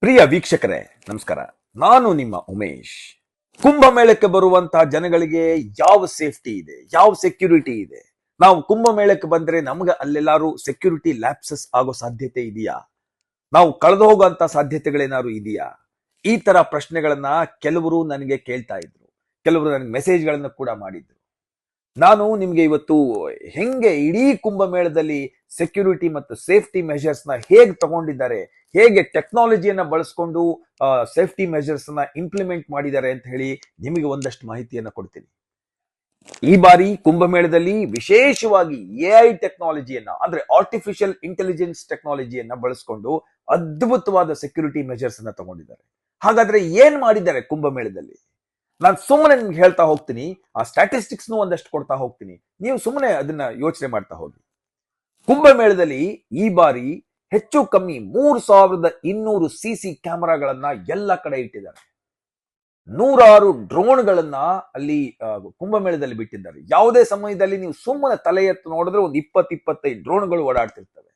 ಪ್ರಿಯ ವೀಕ್ಷಕರೇ, ನಮಸ್ಕಾರ. ನಾನು ನಿಮ್ಮ ಉಮೇಶ್. ಕುಂಭಮೇಳಕ್ಕೆ ಬರುವಂತಹ ಜನಗಳಿಗೆ ಯಾವ ಸೇಫ್ಟಿ ಇದೆ? ಯಾವ ಸೆಕ್ಯೂರಿಟಿ ಇದೆ? ನಾವು ಕುಂಭಮೇಳಕ್ಕೆ ಬಂದ್ರೆ ನಮ್ಗೆ ಅಲ್ಲೆಲ್ಲಾರು ಸೆಕ್ಯೂರಿಟಿ ಲ್ಯಾಪ್ಸಸ್ ಆಗೋ ಸಾಧ್ಯತೆ ಇದೆಯಾ? ನಾವು ಕಳೆದು ಹೋಗುವಂತ ಸಾಧ್ಯತೆಗಳೇನಾದ್ರು ಇದೆಯಾ? ಈ ತರ ಪ್ರಶ್ನೆಗಳನ್ನ ಕೆಲವರು ನನಗೆ ಕೇಳ್ತಾ ಇದ್ರು. ಕೆಲವರು ನನಗೆ ಮೆಸೇಜ್ಗಳನ್ನ ಕೂಡ ಮಾಡಿದ್ರು. ನಾನು ನಿಮ್ಗೆ ಇವತ್ತು ಹೆಂಗೆ ಇಡೀ ಕುಂಭಮೇಳದಲ್ಲಿ ಸೆಕ್ಯೂರಿಟಿ ಮತ್ತು ಸೇಫ್ಟಿ ಮೆಷರ್ಸ್ನ ಹೇಗೆ ತಗೊಂಡಿದ್ದಾರೆ, ಹೇಗೆ ಟೆಕ್ನಾಲಜಿಯನ್ನ ಬಳಸ್ಕೊಂಡು ಸೇಫ್ಟಿ ಮೆಷರ್ಸ್ನ ಇಂಪ್ಲಿಮೆಂಟ್ ಮಾಡಿದ್ದಾರೆ ಅಂತ ಹೇಳಿ ನಿಮಗೆ ಒಂದಷ್ಟು ಮಾಹಿತಿಯನ್ನ ಕೊಡ್ತೀನಿ. ಈ ಬಾರಿ ಕುಂಭಮೇಳದಲ್ಲಿ ವಿಶೇಷವಾಗಿ ಎ ಐ ಟೆಕ್ನಾಲಜಿಯನ್ನ ಅಂದ್ರೆ ಆರ್ಟಿಫಿಷಿಯಲ್ ಇಂಟೆಲಿಜೆನ್ಸ್ ಟೆಕ್ನಾಲಜಿಯನ್ನ ಬಳಸ್ಕೊಂಡು ಅದ್ಭುತವಾದ ಸೆಕ್ಯೂರಿಟಿ ಮೆಜರ್ಸ್ ಅನ್ನ ತಗೊಂಡಿದ್ದಾರೆ. ಹಾಗಾದ್ರೆ ಏನ್ ಮಾಡಿದ್ದಾರೆ ಕುಂಭಮೇಳದಲ್ಲಿ? ನಾನು ಸುಮ್ಮನೆ ನಿಮ್ಗೆ ಹೇಳ್ತಾ ಹೋಗ್ತೀನಿ, ಆ ಸ್ಟ್ಯಾಟಿಸ್ಟಿಕ್ಸ್ ಒಂದಷ್ಟು ಕೊಡ್ತಾ ಹೋಗ್ತೀನಿ. ನೀವು ಸುಮ್ಮನೆ ಅದನ್ನ ಯೋಚನೆ ಮಾಡ್ತಾ ಹೋಗಿ. ಕುಂಭಮೇಳದಲ್ಲಿ ಈ ಬಾರಿ ಹೆಚ್ಚು ಕಮ್ಮಿ ಮೂರು ಸಾವಿರದ ಇನ್ನೂರು ಸಿ ಸಿ ಕ್ಯಾಮೆರಾಗಳನ್ನ ಎಲ್ಲ ಕಡೆ ಇಟ್ಟಿದ್ದಾರೆ. ನೂರಾರು ಡ್ರೋನ್ಗಳನ್ನ ಅಲ್ಲಿ ಕುಂಭಮೇಳದಲ್ಲಿ ಬಿಟ್ಟಿದ್ದಾರೆ. ಯಾವುದೇ ಸಮಯದಲ್ಲಿ ನೀವು ಸುಮ್ಮನೆ ತಲೆ ಎತ್ತು ನೋಡಿದ್ರೆ ಒಂದು ಇಪ್ಪತ್ತು ಇಪ್ಪತ್ತೈದು ಡ್ರೋನ್ಗಳು ಓಡಾಡ್ತಿರ್ತವೆ.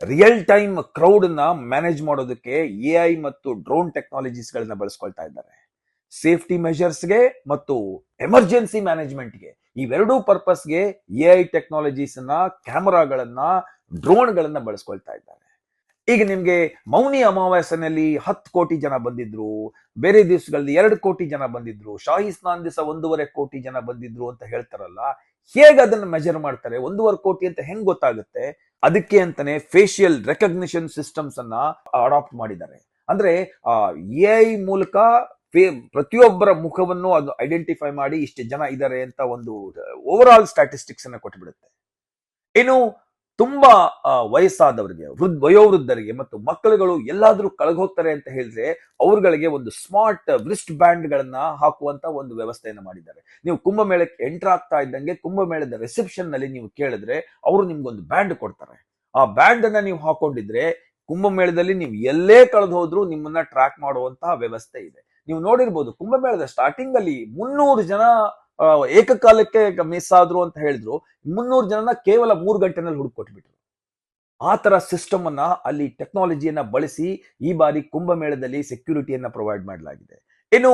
ರಿಯಲ್ ಟೈಮ್ ಕ್ರೌಡ್ ಮ್ಯಾನೇಜ್ ಮಾಡೋದಕ್ಕೆ ಎ ಐ ಮತ್ತು ಡ್ರೋನ್ ಟೆಕ್ನಾಲಜೀಸ್ ಗಳನ್ನ ಬಳಸ್ಕೊಳ್ತಾ ಇದ್ದಾರೆ. ಸೇಫ್ಟಿ ಮೆಷರ್ಸ್ಗೆ ಮತ್ತು ಎಮರ್ಜೆನ್ಸಿ ಮ್ಯಾನೇಜ್ಮೆಂಟ್ಗೆ. ಇವೆರಡೂ ಪರ್ಪಸ್ಗೆ ಎ ಐ ಟೆಕ್ನಾಲಜೀಸ್ ಅನ್ನ ಕ್ಯಾಮರಾಗಳನ್ನ, ಡ್ರೋನ್ಗಳನ್ನ ಬಳಸ್ಕೊಳ್ತಾ ಇದ್ದಾರೆ. ಈಗ ನಿಮ್ಗೆ ಮೌನಿ ಅಮಾವಾಸ್ಯನಲ್ಲಿ ಹತ್ತು ಕೋಟಿ ಜನ ಬಂದಿದ್ರು, ಬೇರೆ ದಿವಸಗಳಲ್ಲಿ ಎರಡು ಕೋಟಿ ಜನ ಬಂದಿದ್ರು, ಶಾಹಿ ಸ್ನಾನ್ ದಿವಸ ಒಂದೂವರೆ ಕೋಟಿ ಜನ ಬಂದಿದ್ರು ಅಂತ ಹೇಳ್ತಾರಲ್ಲ, ಹೇಗೆ ಅದನ್ನ ಮೆಜರ್ ಮಾಡ್ತಾರೆ? ಒಂದೂವರೆ ಕೋಟಿ ಅಂತ ಹೆಂಗ್ ಗೊತ್ತಾಗುತ್ತೆ? ಅದಕ್ಕೆ ಅಂತಾನೆ ಫೇಶಿಯಲ್ ರೆಕಗ್ನಿಷನ್ ಸಿಸ್ಟಮ್ಸ್ ಅನ್ನ ಅಡಾಪ್ಟ್ ಮಾಡಿದ್ದಾರೆ. ಅಂದ್ರೆ ಎ ಐ ಮೂಲಕ ಪ್ರತಿಯೊಬ್ಬರ ಮುಖವನ್ನು ಅದು ಐಡೆಂಟಿಫೈ ಮಾಡಿ ಇಷ್ಟು ಜನ ಇದ್ದಾರೆ ಅಂತ ಒಂದು ಓವರ್ ಆಲ್ ಸ್ಟ್ಯಾಟಿಸ್ಟಿಕ್ಸ್ ಅನ್ನ ಕೊಟ್ಟುಬಿಡುತ್ತೆ ಇನ್ನು ತುಂಬಾ ವಯಸ್ಸಾದವರಿಗೆ, ವೃದ್ಧ, ವಯೋವೃದ್ಧರಿಗೆ ಮತ್ತು ಮಕ್ಕಳುಗಳು ಎಲ್ಲಾದ್ರೂ ಕಳಗೋಗ್ತಾರೆ ಅಂತ ಹೇಳಿದ್ರೆ ಅವ್ರಗಳಿಗೆ ಒಂದು ಸ್ಮಾರ್ಟ್ ವ್ರಿಸ್ಟ್ ಬ್ಯಾಂಡ್ ಗಳನ್ನ ಹಾಕುವಂತ ಒಂದು ವ್ಯವಸ್ಥೆಯನ್ನು ಮಾಡಿದ್ದಾರೆ. ನೀವು ಕುಂಭಮೇಳಕ್ಕೆ ಎಂಟರ್ ಆಗ್ತಾ ಇದ್ದಂಗೆ ಕುಂಭಮೇಳದ ರಿಸೆಪ್ಷನ್ನಲ್ಲಿ ನೀವು ಕೇಳಿದ್ರೆ ಅವರು ನಿಮ್ಗೊಂದು ಬ್ಯಾಂಡ್ ಕೊಡ್ತಾರೆ. ಆ ಬ್ಯಾಂಡ್ ಅನ್ನ ನೀವು ಹಾಕೊಂಡಿದ್ರೆ ಕುಂಭಮೇಳದಲ್ಲಿ ನೀವು ಎಲ್ಲೇ ಕಳೆದು ಹೋದ್ರೂ ನಿಮ್ಮನ್ನ ಟ್ರ್ಯಾಕ್ ಮಾಡುವಂತಹ ವ್ಯವಸ್ಥೆ ಇದೆ. ನೀವು ನೋಡಿರ್ಬೋದು ಕುಂಭಮೇಳದ ಸ್ಟಾರ್ಟಿಂಗ್ ಅಲ್ಲಿ ಮುನ್ನೂರು ಜನ ಏಕಕಾಲಕ್ಕೆ ಮಿಸ್ ಆದ್ರು ಅಂತ ಹೇಳಿದ್ರು, ಮುನ್ನೂರು ಜನನ ಕೇವಲ ಮೂರು ಗಂಟೆನಲ್ಲಿ ಹುಡುಕೊಟ್ಬಿಟ್ರು. ಆ ತರ ಸಿಸ್ಟಮ್ ಅಲ್ಲಿ ಟೆಕ್ನಾಲಜಿಯನ್ನ ಬಳಸಿ ಈ ಬಾರಿ ಕುಂಭಮೇಳದಲ್ಲಿ ಸೆಕ್ಯೂರಿಟಿಯನ್ನ ಪ್ರೊವೈಡ್ ಮಾಡಲಾಗಿದೆ. ಇನ್ನು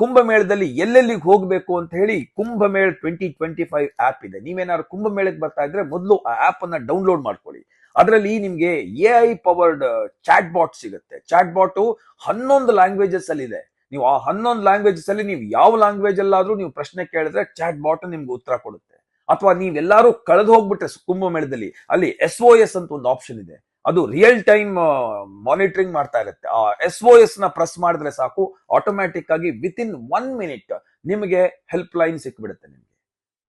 ಕುಂಭಮೇಳದಲ್ಲಿ ಎಲ್ಲೆಲ್ಲಿಗೆ ಹೋಗ್ಬೇಕು ಅಂತ ಹೇಳಿ Kumbh Mela twenty twenty five app ಇದೆ. ನೀವೇನಾದ್ರು ಕುಂಭಮೇಳಕ್ಕೆ ಬರ್ತಾ ಇದ್ರೆ ಮೊದಲು ಆ ಆಪ್ ಅನ್ನ ಡೌನ್ಲೋಡ್ ಮಾಡ್ಕೊಳ್ಳಿ. ಅದರಲ್ಲಿ ನಿಮಗೆ A I powered chat bot ಸಿಗುತ್ತೆ. ಚಾಟ್ ಬಾಟು ಹನ್ನೊಂದು ಲ್ಯಾಂಗ್ವೇಜಸ್ ಅಲ್ಲಿ ಇದೆ ನೀವು ಆ ಹನ್ನೊಂದು ಲ್ಯಾಂಗ್ವೇಜಸ್ ಅಲ್ಲಿ ನೀವು ಯಾವ ಲ್ಯಾಂಗ್ವೇಜ್ ಅಲ್ಲಾದ್ರೂ ನೀವು ಪ್ರಶ್ನೆ ಕೇಳಿದ್ರೆ ಚಾಟ್ ಬಾಟ್ ನಿಮ್ಗೆ ಉತ್ತರ ಕೊಡುತ್ತೆ. ಅಥವಾ ನೀವೆಲ್ಲರೂ ಕಳೆದು ಹೋಗ್ಬಿಟ್ರೆ ಕುಂಭಮೇಳದಲ್ಲಿ ಅಲ್ಲಿ ಎಸ್ ಒ ಎಸ್ ಅಂತ ಒಂದು ಆಪ್ಷನ್ ಇದೆ. ಅದು ರಿಯಲ್ ಟೈಮ್ ಮಾನಿಟರಿಂಗ್ ಮಾಡ್ತಾ ಇರುತ್ತೆ. ಆ ಎಸ್ ಒ ಎಸ್ನ ಪ್ರೆಸ್ ಮಾಡಿದ್ರೆ ಸಾಕು ಆಟೋಮ್ಯಾಟಿಕ್ ಆಗಿ ವಿತ್ ಇನ್ ಒನ್ ಮಿನಿಟ್ ನಿಮಗೆ ಹೆಲ್ಪ್ ಲೈನ್ ಸಿಕ್ಬಿಡುತ್ತೆ ನಿಮ್ಗೆ.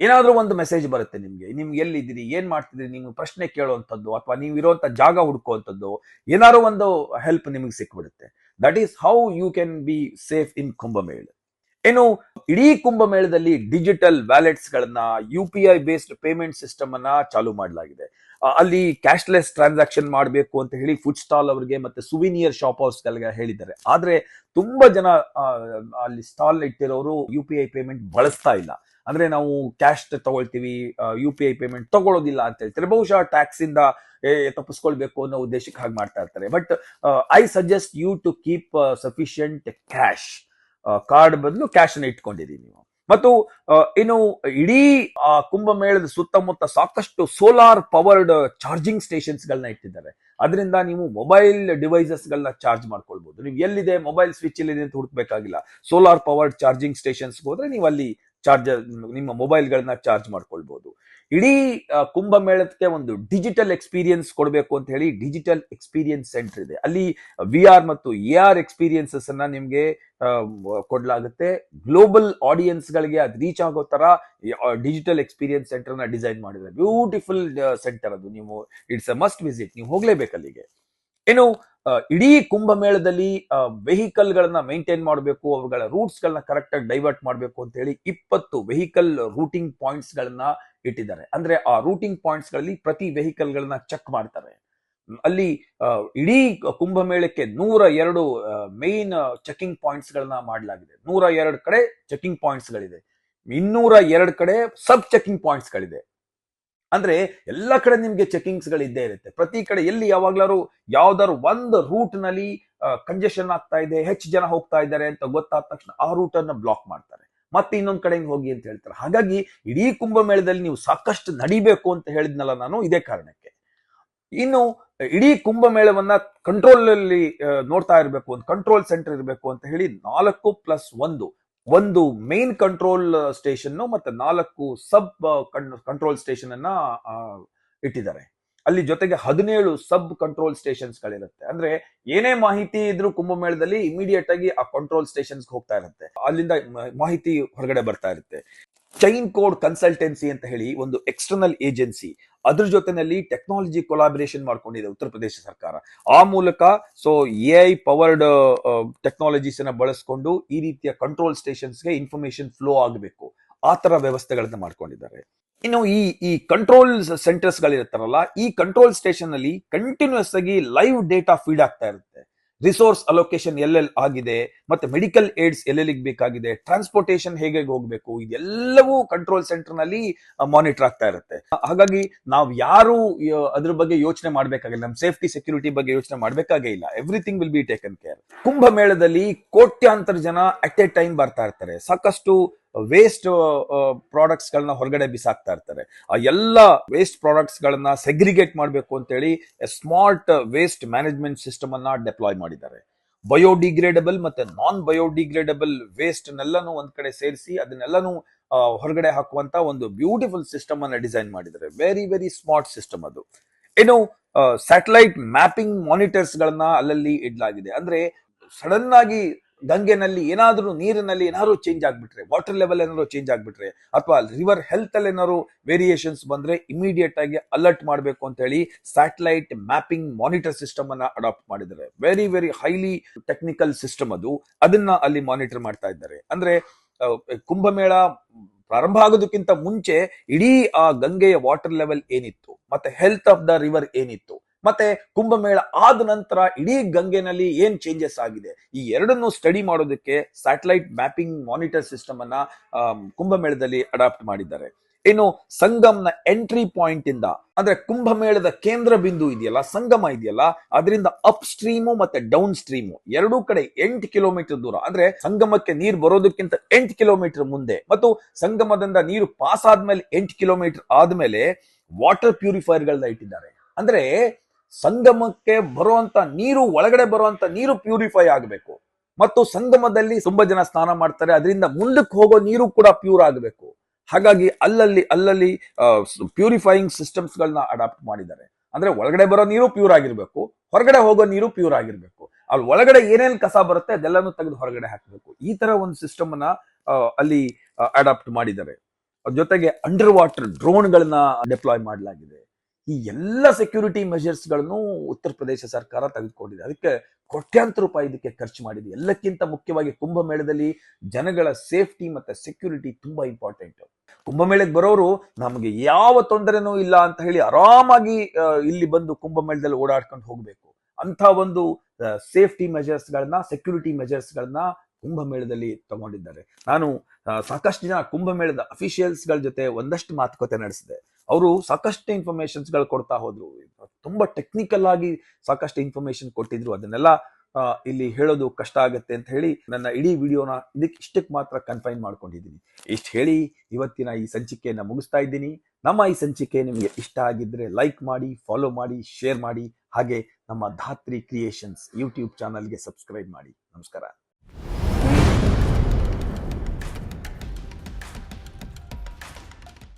ಏನಾದ್ರೂ ಒಂದು ಮೆಸೇಜ್ ಬರುತ್ತೆ ನಿಮ್ಗೆ ನಿಮ್ಗೆ ಎಲ್ಲಿದ್ದೀರಿ, ಏನ್ ಮಾಡ್ತಿದ್ದೀರಿ ನಿಮ್ಗೆ ಪ್ರಶ್ನೆ ಕೇಳುವಂಥದ್ದು ಅಥವಾ ನೀವು ಇರುವಂತ ಜಾಗ ಹುಡುಕುವಂಥದ್ದು, ಏನಾದ್ರು ಒಂದು ಹೆಲ್ಪ್ ನಿಮಗೆ ಸಿಕ್ಬಿಡುತ್ತೆ. That is how you can be safe in Kumbh Mela ಏನು ಇಡೀ ಕುಂಭಮೇಳದಲ್ಲಿ ಡಿಜಿಟಲ್ ವ್ಯಾಲೆಟ್ಸ್ ಗಳನ್ನ U P I based payment system ಅನ್ನ ಚಾಲೂ ಮಾಡಲಾಗಿದೆ. ಅಲ್ಲಿ ಕ್ಯಾಶ್ಲೆಸ್ ಟ್ರಾನ್ಸಾಕ್ಷನ್ ಮಾಡಬೇಕು ಅಂತ ಹೇಳಿ ಫುಡ್ ಸ್ಟಾಲ್ ಅವರಿಗೆ ಮತ್ತೆ ಸುವಿನಿಯರ್ ಶಾಪ್ ಹೌಸ್ ಗಳಿಗೆ ಹೇಳಿದ್ದಾರೆ. ಆದ್ರೆ ತುಂಬಾ ಜನ ಅಲ್ಲಿ ಸ್ಟಾಲ್ ಇಟ್ಟಿರೋರು ಯು ಪಿ ಐ ಪೇಮೆಂಟ್ ಬಳಸ್ತಾ ಇಲ್ಲ. ಅಂದ್ರೆ ನಾವು ಕ್ಯಾಶ್ ತಗೊಳ್ತೀವಿ ಯು ಪಿ ಐ ಪೇಮೆಂಟ್ ತಗೊಳ್ಳೋದಿಲ್ಲ ಅಂತ ಹೇಳ್ತಾರೆ. ಬಹುಶಃ ಟ್ಯಾಕ್ಸ್ ಇಂದ ತಪ್ಪಿಸ್ಕೊಳ್ಬೇಕು ಅನ್ನೋ ಉದ್ದೇಶಕ್ಕೆ ಹಾಗೆ ಮಾಡ್ತಾ ಇರ್ತಾರೆ. But I suggest you to keep sufficient cash card ಬದಲು ಕ್ಯಾಶ್ ಅನ್ನು ಇಟ್ಕೊಂಡಿರಿ ನೀವು. ಮತ್ತು ಇನ್ನು ಇಡೀ ಕುಂಭಮೇಳದ ಸುತ್ತಮುತ್ತ ಸಾಕಷ್ಟು ಸೋಲಾರ್ ಪವರ್ಡ್ ಚಾರ್ಜಿಂಗ್ ಸ್ಟೇಷನ್ಸ್ ಗಳನ್ನ ಇಟ್ಟಿದ್ದಾರೆ. ಅದರಿಂದ ನೀವು ಮೊಬೈಲ್ ಡಿವೈಸಸ್ ಗಳನ್ನ ಚಾರ್ಜ್ ಮಾಡ್ಕೊಳ್ಬಹುದು ನೀವು ಎಲ್ಲಿದೆ ಮೊಬೈಲ್ ಸ್ವಿಚ್ ಎಲ್ಲಿದೆ ಅಂತ ಹುಡುಕ್ಬೇಕಾಗಿಲ್ಲ. ಸೋಲಾರ್ ಪವರ್ಡ್ ಚಾರ್ಜಿಂಗ್ ಸ್ಟೇಷನ್ಸ್ ಹೋದ್ರೆ ನೀವು ಅಲ್ಲಿ ಚಾರ್ಜರ್ ನಿಮ್ಮ ಮೊಬೈಲ್ ಗಳನ್ನ ಚಾರ್ಜ್ ಮಾಡ್ಕೊಳ್ಬಹುದು ಇಡೀ ಕುಂಭಮೇಳಕ್ಕೆ ಒಂದು ಡಿಜಿಟಲ್ ಎಕ್ಸ್ಪೀರಿಯನ್ಸ್ ಕೊಡಬೇಕು ಅಂತ ಹೇಳಿ ಡಿಜಿಟಲ್ ಎಕ್ಸ್ಪೀರಿಯನ್ಸ್ ಸೆಂಟರ್ ಇದೆ. ಅಲ್ಲಿ ವಿ ಆರ್ ಮತ್ತು ಎ ಆರ್ ಎಕ್ಸ್ಪೀರಿಯನ್ಸಸ್ ಅನ್ನ ನಿಮ್ಗೆ ಕೊಡಲಾಗುತ್ತೆ. ಗ್ಲೋಬಲ್ ಆಡಿಯನ್ಸ್ ಗಳಿಗೆ ಅದು ರೀಚ್ ಆಗೋ ತರ ಡಿಜಿಟಲ್ ಎಕ್ಸ್ಪೀರಿಯನ್ಸ್ ಸೆಂಟರ್ನ ಡಿಸೈನ್ ಮಾಡಿದ್ದಾರೆ. ಬ್ಯೂಟಿಫುಲ್ ಸೆಂಟರ್ ಅದು. ನೀವು, ಇಟ್ಸ್ ಅ ಮಸ್ಟ್ ವಿಸಿಟ್. ನೀವು ಹೋಗ್ಲೇಬೇಕು ಅಲ್ಲಿಗೆ ಇನ್ನು ಆ, ಇಡೀ ಕುಂಭಮೇಳದಲ್ಲಿ ವೆಹಿಕಲ್ ಗಳನ್ನ ಮೇಂಟೈನ್ ಮಾಡಬೇಕು ಅವುಗಳ ರೂಟ್ಸ್ ಗಳನ್ನ ಕರೆಕ್ಟ್ ಆಗಿ ಡೈವರ್ಟ್ ಮಾಡಬೇಕು ಅಂತ ಹೇಳಿ ಇಪ್ಪತ್ತು ವೆಹಿಕಲ್ ರೂಟಿಂಗ್ ಪಾಯಿಂಟ್ಸ್ ಗಳನ್ನ ಇಟ್ಟಿದ್ದಾರೆ. ಅಂದ್ರೆ ಆ ರೂಟಿಂಗ್ ಪಾಯಿಂಟ್ಸ್ಗಳಲ್ಲಿ ಪ್ರತಿ ವೆಹಿಕಲ್ ಗಳನ್ನ ಚೆಕ್ ಮಾಡ್ತಾರೆ. ಅಲ್ಲಿ ಇಡೀ ಕುಂಭಮೇಳಕ್ಕೆ ನೂರ ಎರಡು ಮೇನ್ ಚೆಕಿಂಗ್ ಪಾಯಿಂಟ್ಸ್ ಗಳನ್ನ ಮಾಡಲಾಗಿದೆ. ನೂರ ಎರಡು ಕಡೆ ಚೆಕಿಂಗ್ ಪಾಯಿಂಟ್ಸ್ ಗಳಿದೆ ಇನ್ನೂರ ಎರಡು ಕಡೆ ಸಬ್ ಚೆಕಿಂಗ್ ಪಾಯಿಂಟ್ಸ್ ಗಳಿದೆ ಅಂದ್ರೆ ಎಲ್ಲ ಕಡೆ ನಿಮ್ಗೆ ಚೆಕಿಂಗ್ಸ್ಗಳು ಇದ್ದೇ ಇರುತ್ತೆ. ಪ್ರತಿ ಕಡೆ ಎಲ್ಲಿ ಯಾವಾಗ್ಲಾರು ಯಾವ್ದಾದ್ರು ಒಂದು ರೂಟ್ನಲ್ಲಿ ಕಂಜೆಷನ್ ಆಗ್ತಾ ಇದೆ, ಹೆಚ್ಚು ಜನ ಹೋಗ್ತಾ ಇದ್ದಾರೆ ಅಂತ ಗೊತ್ತಾದ ತಕ್ಷಣ ಆ ರೂಟ್ ಅನ್ನ ಬ್ಲಾಕ್ ಮಾಡ್ತಾರೆ. ಮತ್ತೆ ಇನ್ನೊಂದ್ ಕಡೆ ಹೋಗಿ ಅಂತ ಹೇಳ್ತಾರೆ. ಹಾಗಾಗಿ ಇಡೀ ಕುಂಭಮೇಳದಲ್ಲಿ ನೀವು ಸಾಕಷ್ಟು ನಡಿಬೇಕು ಅಂತ ಹೇಳಿದ್ನಲ್ಲ ನಾನು ಇದೇ ಕಾರಣಕ್ಕೆ. ಇನ್ನು ಇಡೀ ಕುಂಭಮೇಳವನ್ನ ಕಂಟ್ರೋಲ್ ಅಲ್ಲಿ ನೋಡ್ತಾ ಇರಬೇಕು, ಒಂದು ಕಂಟ್ರೋಲ್ ಸೆಂಟರ್ ಇರಬೇಕು ಅಂತ ಹೇಳಿ ನಾಲ್ಕು ಪ್ಲಸ್ ಒಂದು ಒಂದು ಮೇನ್ ಕಂಟ್ರೋಲ್ ಸ್ಟೇಷನ್ ಮತ್ತೆ ನಾಲ್ಕು ಸಬ್ ಕಂಟ್ರೋಲ್ ಸ್ಟೇಷನ್ ಅನ್ನ ಇಟ್ಟಿದ್ದಾರೆ. ಅಲ್ಲಿ ಜೊತೆಗೆ ಹದಿನೇಳು ಸಬ್ ಕಂಟ್ರೋಲ್ ಸ್ಟೇಷನ್ಸ್ ಗಳಿರುತ್ತೆ. ಅಂದ್ರೆ ಏನೇ ಮಾಹಿತಿ ಇದ್ರೂ ಕುಂಭಮೇಳದಲ್ಲಿ ಇಮಿಡಿಯೇಟ್ ಆಗಿ ಆ ಕಂಟ್ರೋಲ್ ಸ್ಟೇಷನ್ಸ್ ಹೋಗ್ತಾ ಇರುತ್ತೆ. ಅಲ್ಲಿಂದ ಮಾಹಿತಿ ಹೊರಗಡೆ ಬರ್ತಾ ಇರುತ್ತೆ. ಚೈನ್ ಕೋಡ್ ಕನ್ಸಲ್ಟೆನ್ಸಿ ಅಂತ ಹೇಳಿ ಒಂದು ಎಕ್ಸ್ಟರ್ನಲ್ ಏಜೆನ್ಸಿ ಅದ್ರ ಜೊತೆನಲ್ಲಿ ಟೆಕ್ನಾಲಜಿ ಕೊಲಾಬರೇಷನ್ ಮಾಡ್ಕೊಂಡಿದೆ ಉತ್ತರ ಪ್ರದೇಶ ಸರ್ಕಾರ. ಆ ಮೂಲಕ so A I powered technologies ಅನ್ನ ಬಳಸ್ಕೊಂಡು ಈ ರೀತಿಯ ಕಂಟ್ರೋಲ್ ಸ್ಟೇಷನ್ಸ್ಗೆ ಇನ್ಫಾರ್ಮೇಶನ್ ಫ್ಲೋ ಆಗಬೇಕು. ಆ ತರ ವ್ಯವಸ್ಥೆಗಳನ್ನ ಮಾಡ್ಕೊಂಡಿದ್ದಾರೆ. ಇನ್ನು ಈ ಈ ಕಂಟ್ರೋಲ್ ಸೆಂಟರ್ಸ್ ಗಳಿರ್ತಾರಲ್ಲ ಈ ಕಂಟ್ರೋಲ್ ಸ್ಟೇಷನ್ ಅಲ್ಲಿ ಕಂಟಿನ್ಯೂಸ್ ಆಗಿ ಲೈವ್ ಡೇಟಾ ಫೀಡ್ ಆಗ್ತಾ ಇರುತ್ತೆ. ರಿಸೋರ್ಸ್ ಅಲೋಕೇಶನ್ ಎಲ್ಲೆಲ್ಲಿ ಆಗಿದೆ, ಮತ್ತೆ ಮೆಡಿಕಲ್ ಏಡ್ಸ್ ಎಲ್ಲೆಲ್ಲಿಗೆ ಬೇಕಾಗಿದೆ, ಟ್ರಾನ್ಸ್ಪೋರ್ಟೇಷನ್ ಹೇಗೆ ಹೋಗ್ಬೇಕು, ಇದೆಲ್ಲವೂ ಕಂಟ್ರೋಲ್ ಸೆಂಟರ್ನಲ್ಲಿ ಮಾನಿಟರ್ ಆಗ್ತಾ ಇರುತ್ತೆ. ಹಾಗಾಗಿ ನಾವು ಯಾರು ಅದ್ರ ಬಗ್ಗೆ ಯೋಚನೆ ಮಾಡ್ಬೇಕಾಗಿಲ್ಲ ನಮ್ಮ ಸೇಫ್ಟಿ, ಸೆಕ್ಯೂರಿಟಿ ಬಗ್ಗೆ ಯೋಚನೆ ಮಾಡ್ಬೇಕಾಗೇ ಇಲ್ಲ. Everything will be taken care. ಕುಂಭಮೇಳದಲ್ಲಿ ಕೋಟ್ಯಾಂತರ ಜನ ಅಟ್ ಎ ಟೈಮ್ ಬರ್ತಾ ಇರ್ತಾರೆ. ಸಾಕಷ್ಟು ವೇಸ್ಟ್ ಪ್ರಾಡಕ್ಟ್ಸ್ ಗಳನ್ನ ಹೊರಗಡೆ ಬಿಸಾಕ್ತಾ ಇರ್ತಾರೆ. ಆ ಎಲ್ಲ ವೇಸ್ಟ್ ಪ್ರಾಡಕ್ಟ್ಸ್ ಗಳನ್ನ ಸೆಗ್ರಿಗೇಟ್ ಮಾಡಬೇಕು ಅಂತೇಳಿ ಸ್ಮಾರ್ಟ್ ವೇಸ್ಟ್ ಮ್ಯಾನೇಜ್ಮೆಂಟ್ ಸಿಸ್ಟಮ್ ಅನ್ನ ಡೆಪ್ಲಾಯ್ ಮಾಡಿದ್ದಾರೆ. ಬಯೋಡಿಗ್ರೇಡಬಲ್ ಮತ್ತೆ ನಾನ್ ಬಯೋಡಿಗ್ರೇಡಬಲ್ ವೇಸ್ಟ್ ನೆಲ್ಲನೂ ಒಂದ್ ಕಡೆ ಸೇರಿಸಿ ಅದನ್ನೆಲ್ಲನೂ ಹೊರಗಡೆ ಹಾಕುವಂತ ಒಂದು ಬ್ಯೂಟಿಫುಲ್ ಸಿಸ್ಟಮ್ ಅನ್ನ ಡಿಸೈನ್ ಮಾಡಿದ್ದಾರೆ. ವೆರಿ ವೆರಿ ಸ್ಮಾರ್ಟ್ ಸಿಸ್ಟಮ್ ಅದು. ಇನ್ನು ಸ್ಯಾಟಲೈಟ್ ಮ್ಯಾಪಿಂಗ್ ಮಾನಿಟರ್ಸ್ ಗಳನ್ನ ಅಲ್ಲಲ್ಲಿ ಇಡ್ಲಾಗಿದೆ. ಅಂದ್ರೆ ಸಡನ್ ಆಗಿ ಗಂಗೆನಲ್ಲಿ ಏನಾದರೂ ನೀರಿನಲ್ಲಿ ಏನಾದ್ರು ಚೇಂಜ್ ಆಗಿಬಿಟ್ರೆ ವಾಟರ್ ಲೆವೆಲ್ ಏನಾದ್ರು ಚೇಂಜ್ ಆಗ್ಬಿಟ್ರೆ, ಅಥವಾ ರಿವರ್ ಹೆಲ್ತ್ ಅಲ್ಲಿ ಏನಾದ್ರು ವೇರಿಯೇಷನ್ಸ್ ಬಂದ್ರೆ ಇಮಿಡಿಯೇಟ್ ಆಗಿ ಅಲರ್ಟ್ ಮಾಡಬೇಕು ಅಂತ ಹೇಳಿ ಸ್ಯಾಟಲೈಟ್ ಮ್ಯಾಪಿಂಗ್ ಮಾನಿಟರ್ ಸಿಸ್ಟಮ್ ಅನ್ನ ಅಡಾಪ್ಟ್ ಮಾಡಿದ್ದಾರೆ. Very very highly technical system ಅದು. ಅದನ್ನ ಅಲ್ಲಿ ಮಾನಿಟರ್ ಮಾಡ್ತಾ ಇದ್ದಾರೆ. ಅಂದ್ರೆ ಕುಂಭಮೇಳ ಪ್ರಾರಂಭ ಆಗೋದಕ್ಕಿಂತ ಮುಂಚೆ ಇಡೀ ಆ ಗಂಗೆಯ ವಾಟರ್ ಲೆವೆಲ್ ಏನಿತ್ತು, ಮತ್ತೆ ಹೆಲ್ತ್ ಆಫ್ ದ ರಿವರ್ ಏನಿತ್ತು ಮತ್ತೆ ಕುಂಭಮೇಳ ಆದ ನಂತರ ಇಡೀ ಗಂಗೆನಲ್ಲಿ ಏನ್ ಚೇಂಜಸ್ ಆಗಿದೆ? ಈ ಎರಡನ್ನು ಸ್ಟಡಿ ಮಾಡೋದಕ್ಕೆ ಸ್ಯಾಟಲೈಟ್ ಮ್ಯಾಪಿಂಗ್ ಮಾನಿಟರ್ ಸಿಸ್ಟಮ್ ಅನ್ನ ಕುಂಭಮೇಳದಲ್ಲಿ ಅಡಾಪ್ಟ್ ಮಾಡಿದ್ದಾರೆ. ಇನ್ನು ಸಂಗಮ್ನ ಎಂಟ್ರಿ ಪಾಯಿಂಟ್ ಇಂದ, ಅಂದ್ರೆ ಕುಂಭಮೇಳದ ಕೇಂದ್ರ ಬಿಂದು ಇದೆಯಲ್ಲ, ಸಂಗಮ ಇದೆಯಲ್ಲ, ಅದರಿಂದ ಅಪ್ ಸ್ಟ್ರೀಮು ಮತ್ತೆ ಡೌನ್ ಸ್ಟ್ರೀಮು ಎರಡೂ ಕಡೆ ಎಂಟು ಕಿಲೋಮೀಟರ್ ದೂರ. ಅಂದ್ರೆ ಸಂಗಮಕ್ಕೆ ನೀರು ಬರೋದಕ್ಕಿಂತ ಎಂಟು ಕಿಲೋಮೀಟರ್ ಮುಂದೆ. ಮತ್ತು ಸಂಗಮದಿಂದ ನೀರು ಪಾಸ್ ಆದ್ಮೇಲೆ ಎಂಟು ಕಿಲೋಮೀಟರ್ ಆದ್ಮೇಲೆ ವಾಟರ್ ಪ್ಯೂರಿಫೈರ್ ಗಳನ್ನ ಇಟ್ಟಿದ್ದಾರೆ. ಅಂದ್ರೆ ಸಂಗಮಕ್ಕೆ ಬರುವಂತ ನೀರು ಒಳಗಡೆ ಬರುವಂತ ನೀರು ಪ್ಯೂರಿಫೈ ಆಗಬೇಕು. ಮತ್ತು ಸಂಗಮದಲ್ಲಿ ತುಂಬಾ ಜನ ಸ್ನಾನ ಮಾಡ್ತಾರೆ. ಅದರಿಂದ ಮುಂದಕ್ಕೆ ಹೋಗೋ ನೀರು ಕೂಡ ಪ್ಯೂರ್ ಆಗಬೇಕು. ಹಾಗಾಗಿ ಅಲ್ಲಲ್ಲಿ ಅಲ್ಲಲ್ಲಿ ಪ್ಯೂರಿಫೈಯಿಂಗ್ ಸಿಸ್ಟಮ್ಸ್ ಗಳನ್ನ ಅಡಾಪ್ಟ್ ಮಾಡಿದ್ದಾರೆ. ಅಂದ್ರೆ ಒಳಗಡೆ ಬರೋ ನೀರು ಪ್ಯೂರ್ ಆಗಿರ್ಬೇಕು. ಹೊರಗಡೆ ಹೋಗೋ ನೀರು ಪ್ಯೂರ್ ಆಗಿರ್ಬೇಕು. ಅಲ್ಲಿ ಒಳಗಡೆ ಏನೇನು ಕಸ ಬರುತ್ತೆ ಅದೆಲ್ಲಾನು ತೆಗೆದು ಹೊರಗಡೆ ಹಾಕಬೇಕು. ಈ ತರ ಒಂದು ಸಿಸ್ಟಮ್ ಅನ್ನ ಅಲ್ಲಿ ಅಡಾಪ್ಟ್ ಮಾಡಿದ್ದಾರೆ. ಜೊತೆಗೆ ಅಂಡರ್ ವಾಟರ್ ಡ್ರೋನ್ ಗಳನ್ನ ಡಿಪ್ಲಾಯ್ ಮಾಡಲಾಗಿದೆ. ಈ ಎಲ್ಲ ಸೆಕ್ಯೂರಿಟಿ ಮೆಷರ್ಸ್ಗಳನ್ನು ಉತ್ತರ ಪ್ರದೇಶ ಸರ್ಕಾರ ತೆಗೆದುಕೊಂಡಿದೆ. ಅದಕ್ಕೆ ಕೋಟ್ಯಾಂತರ ರೂಪಾಯಿ ಇದಕ್ಕೆ ಖರ್ಚು ಮಾಡಿದೆ. ಎಲ್ಲಕ್ಕಿಂತ ಮುಖ್ಯವಾಗಿ ಕುಂಭಮೇಳದಲ್ಲಿ ಜನಗಳ ಸೇಫ್ಟಿ ಮತ್ತೆ ಸೆಕ್ಯೂರಿಟಿ ತುಂಬಾ ಇಂಪಾರ್ಟೆಂಟ್ ಕುಂಭಮೇಳಕ್ಕೆ ಬರೋರು ನಮಗೆ ಯಾವ ತೊಂದರೆನೂ ಇಲ್ಲ ಅಂತ ಹೇಳಿ ಆರಾಮಾಗಿ ಇಲ್ಲಿ ಬಂದು ಕುಂಭಮೇಳದಲ್ಲಿ ಓಡಾಡ್ಕೊಂಡು ಹೋಗ್ಬೇಕು. ಅಂತ ಒಂದು ಸೇಫ್ಟಿ ಮೆಜರ್ಸ್ ಗಳನ್ನ ಸೆಕ್ಯೂರಿಟಿ ಮೆಜರ್ಸ್ ಗಳನ್ನ ಕುಂಭಮೇಳದಲ್ಲಿ ತಗೊಂಡಿದ್ದಾರೆ. ನಾನು ಸಾಕಷ್ಟು ಜನ ಕುಂಭಮೇಳದ ಅಫಿಷಿಯಲ್ಸ್ಗಳ ಜೊತೆ ಒಂದಷ್ಟು ಮಾತುಕತೆ ನಡೆಸಿದೆ. ಅವರು ಸಾಕಷ್ಟು ಇನ್ಫಾರ್ಮೇಶನ್ಸ್ಗಳು ಕೊಡ್ತಾ ಹೋದ್ರು. ತುಂಬಾ ಟೆಕ್ನಿಕಲ್ ಆಗಿ ಸಾಕಷ್ಟು ಇನ್ಫಾರ್ಮೇಶನ್ ಕೊಟ್ಟಿದ್ರು. ಅದನ್ನೆಲ್ಲ ಇಲ್ಲಿ ಹೇಳೋದು ಕಷ್ಟ ಆಗುತ್ತೆ ಅಂತ ಹೇಳಿ ನನ್ನ ಇಡೀ ವಿಡಿಯೋನ ಇದಕ್ಕೆ ಇಷ್ಟಕ್ಕೆ ಮಾತ್ರ ಕನ್ಫೈನ್ ಮಾಡ್ಕೊಂಡಿದ್ದೀನಿ. ಇಷ್ಟು ಹೇಳಿ ಇವತ್ತಿನ ಈ ಸಂಚಿಕೆಯನ್ನು ಮುಗಿಸ್ತಾ ಇದ್ದೀನಿ. ನಮ್ಮ ಈ ಸಂಚಿಕೆ ನಿಮಗೆ ಇಷ್ಟ ಆಗಿದ್ರೆ ಲೈಕ್ ಮಾಡಿ ಫಾಲೋ ಮಾಡಿ ಶೇರ್ ಮಾಡಿ, ಹಾಗೆ ನಮ್ಮ ಧಾತ್ರಿ ಕ್ರಿಯೇಷನ್ಸ್ ಯೂಟ್ಯೂಬ್ ಚಾನಲ್ಗೆ ಸಬ್ಸ್ಕ್ರೈಬ್ ಮಾಡಿ. ನಮಸ್ಕಾರ.